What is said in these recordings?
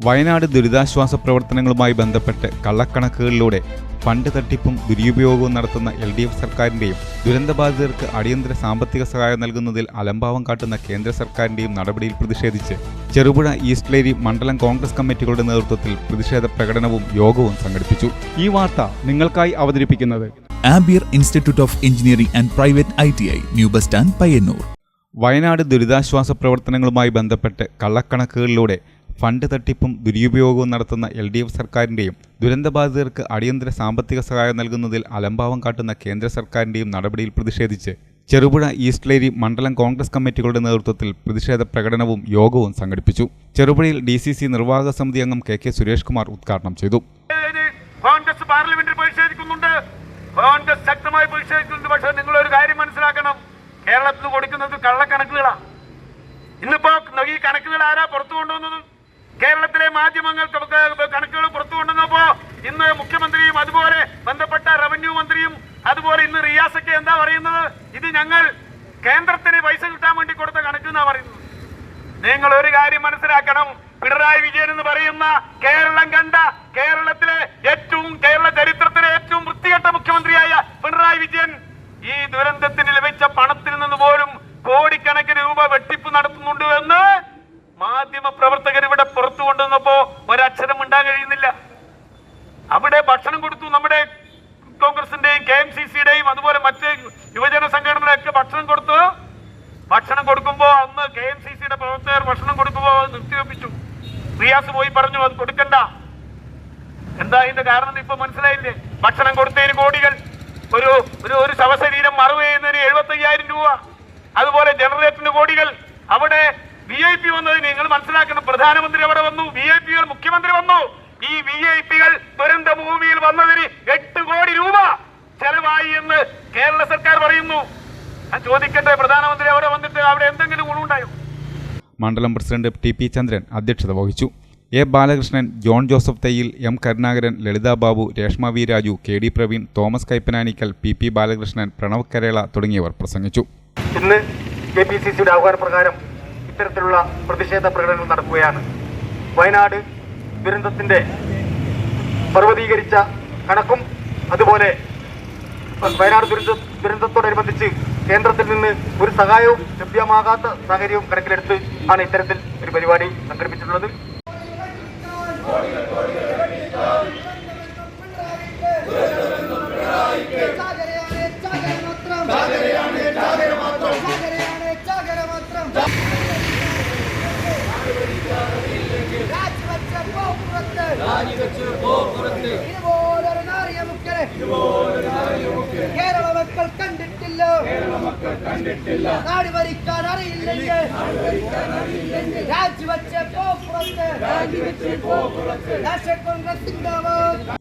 വയനാട് ദുരിതാശ്വാസ പ്രവർത്തനങ്ങളുമായി ബന്ധപ്പെട്ട് കള്ളക്കണക്കുകളിലൂടെ ഫണ്ട് തട്ടിപ്പും ദുരുപയോഗവും നടത്തുന്ന എൽ ഡി എഫ് സർക്കാരിന്റെയും ദുരന്തബാധിതർക്ക് അടിയന്തര സാമ്പത്തിക സഹായം നൽകുന്നതിൽ അലംഭാവം കാട്ടുന്ന കേന്ദ്ര സർക്കാരിന്റെയും നടപടിയിൽ പ്രതിഷേധിച്ച് ചെറുപുഴ ഈസ്റ്റ്ലേരി മണ്ഡലം കോൺഗ്രസ് കമ്മിറ്റികളുടെ നേതൃത്വത്തിൽ പ്രതിഷേധ പ്രകടനവും യോഗവും സംഘടിപ്പിച്ചു. ഈ വാർത്ത നിങ്ങൾക്കായി അവതരിപ്പിക്കുന്നത് Ampere institute of engineering and private I T I new bus stand Payyanur Wayanad ദുരിതാശ്വാസ പ്രവർത്തനങ്ങളുമായി ബന്ധപ്പെട്ട് കള്ളക്കണക്കുകളിലൂടെ ഫണ്ട് തട്ടിപ്പും ദുരുപയോഗവും നടത്തുന്ന എൽ ഡി എഫ് സർക്കാരിന്റെയും ദുരന്തബാധിതർക്ക് അടിയന്തര സാമ്പത്തിക സഹായം നൽകുന്നതിൽ അലംഭാവം കാട്ടുന്ന കേന്ദ്ര സർക്കാരിന്റെയും നടപടിയിൽ പ്രതിഷേധിച്ച് ചെറുപുഴ ഈസ്റ്റ്ലേരി മണ്ഡലം കോൺഗ്രസ് കമ്മിറ്റികളുടെ നേതൃത്വത്തിൽ പ്രതിഷേധ പ്രകടനവും യോഗവും സംഘടിപ്പിച്ചു. ചെറുപുഴയിൽ ഡി സി സി നിർവാഹക സമിതി അംഗം കെ കെ സുരേഷ് കുമാർ ഉദ്ഘാടനം ചെയ്തു. കോൺഗ്രസ് പാർലമെന്റിൽ പരിശോധിക്കുന്നുണ്ട് കോൺഗ്രസ് ശക്തമായി പരിശോധിക്കുന്നുണ്ട് പക്ഷേ നിങ്ങൾ ഒരു കാര്യം മനസ്സിലാക്കണം. കേരളത്തിൽ കൊടുക്കുന്നത് കള്ളക്കണക്കുകളാണ് ഇന്നിപ്പോ ഈ കണക്കുകൾ ആരാ പുറത്തു കൊണ്ടുവന്നത്? കേരളത്തിലെ മാധ്യമങ്ങൾ കണക്കുകൾ പുറത്തു കൊണ്ടുവന്നപ്പോ ഇന്ന് മുഖ്യമന്ത്രിയും അതുപോലെ ബന്ധപ്പെട്ട റവന്യൂ മന്ത്രിയും അതുപോലെ ഇന്ന് റിയാസൊക്കെ എന്താ പറയുന്നത്? ഇത് ഞങ്ങൾ കേന്ദ്രത്തിന് പൈസ കിട്ടാൻ വേണ്ടി കൊടുത്ത കണക്ക് എന്നാ പറയുന്നത്. നിങ്ങൾ ഒരു കാര്യം മനസ്സിലാക്കണം. പിണറായി വിജയൻ എന്ന് പറയുന്ന കേരളം കണ്ട കേരളത്തിലെ ഏറ്റവും കേരള ചരിത്രത്തിലെ ഏറ്റവും വൃത്തികെട്ട മുഖ്യമന്ത്രിയായ പിണറായി വിജയൻ ഈ ദുരന്തത്തിന് ലഭിച്ച പണത്തിൽ നിന്ന് പോലും കോടിക്കണക്കിന് രൂപ വെട്ടിപ്പ് നടത്തുന്നുണ്ട് എന്ന് മാധ്യമ പ്രവർത്തകർ ഇവിടെ പുറത്തു കൊണ്ടുവന്നപ്പോ ഒരക്ഷരം ഉണ്ടാൻ കഴിയുന്നില്ല. അവിടെ ഭക്ഷണം കൊടുത്തു നമ്മുടെ കോൺഗ്രസിന്റെയും കെ എം സി സിയുടെയും അതുപോലെ മറ്റ് യുവജന സംഘടനകളൊക്കെ ഭക്ഷണം കൊടുത്തു. ഭക്ഷണം കൊടുക്കുമ്പോ അന്ന് കെ എം സി സിയുടെ പ്രവർത്തകർ ഭക്ഷണം കൊടുക്കുമ്പോ അത് നിർത്തിവെപ്പിച്ചു. റിയാസ് പോയി പറഞ്ഞു അത് കൊടുക്കണ്ട. എന്താ ഇതിന്റെ കാരണം ഇപ്പൊ മനസ്സിലായില്ലേ? ഭക്ഷണം കൊടുത്തതിന് കോടികൾ. ഒരു ഒരു ഒരു ശവശരീരം മറവ് ചെയ്യുന്നതിന് രൂപ. അതുപോലെ ജനറേറ്ററിന് കോടികൾ. അവിടെ വി ഐ പി വന്നത് നിങ്ങൾ മനസ്സിലാക്കണം പ്രധാനമന്ത്രി അവിടെ വന്നു വി ഐ പികൾ മുഖ്യമന്ത്രി വന്നു. ഈ വി ഐ പികൾ ദുരന്ത ഭൂമിയിൽ വന്നതിന് എട്ട് കോടി രൂപ ചെലവായി എന്ന് കേരള സർക്കാർ പറയുന്നു. ഞാൻ ചോദിക്കട്ടെ പ്രധാനമന്ത്രി അവിടെ വന്നിട്ട് അവിടെ എന്തെങ്കിലും ഗുണമുണ്ടായോ? മണ്ഡലം പ്രസിഡന്റ് ടി പി ചന്ദ്രൻ അധ്യക്ഷത വഹിച്ചു. A Balakrishnan John Joseph Thayyil M Karunakaran Lalitha Babu Reshma V Raju K D Praveen Thomas Kaippananickal P P Balakrishnan Pranav Karela തുടങ്ങിയവർ പ്രസംഗിച്ചു. ഇന്ന് കെ പി സി സിയുടെ ആഹ്വാനപ്രകാരം ഇത്തരത്തിലുള്ള പ്രതിഷേധ പ്രകടനങ്ങൾ നടക്കുകയാണ്. വയനാട് ദുരന്തത്തിന്റെ പർവതീകരിച്ച കണക്കും അതുപോലെ വയനാട് ദുരന്ത ദുരന്തത്തോടനുബന്ധിച്ച് കേന്ദ്രത്തിൽ നിന്ന് ഒരു സഹായവും ലഭ്യമാകാത്ത സാഹചര്യവും കണക്കിലെടുത്ത് ആണ് ഇത്തരത്തിൽ ഒരു പരിപാടി സംഘടിപ്പിച്ചിട്ടുള്ളത്. രാജിവെച്ച് പോ പുറത്ത് ഇതുപോലൊരു നാറിയ കേരള മക്കൾ കണ്ടിട്ടില്ല. നാട് ഭരിക്കാൻ അറിയില്ലെങ്കിൽ രാജിവെച്ച് പോ പുറത്ത് രാഷ്ട്രീയ കോൺഗ്രസ് സിന്ദാബാദ്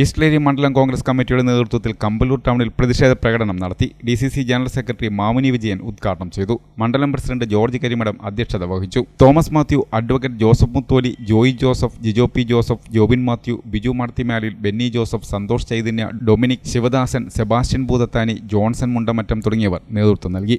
ഈസ്റ്റ്ലേരി മണ്ഡലം കോൺഗ്രസ് കമ്മിറ്റിയുടെ നേതൃത്വത്തിൽ കമ്പലൂർ ടൗണിൽ പ്രതിഷേധ പ്രകടനം നടത്തി D C C general secretary Mamuni Vijayan ഉദ്ഘാടനം ചെയ്തു. മണ്ഡലം പ്രസിഡന്റ് ജോർജ് കരിമഠം അധ്യക്ഷത വഹിച്ചു. Thomas Mathew advocate Joseph Mutholi Joy Joseph Jijo P Joseph Jobin Mathew Biju Marthimalil Benny Joseph Santhosh Chaitanya Dominic Sivadasan Sebastian Bhoothathani Johnson Mundamattam തുടങ്ങിയവർ നേതൃത്വം നൽകി.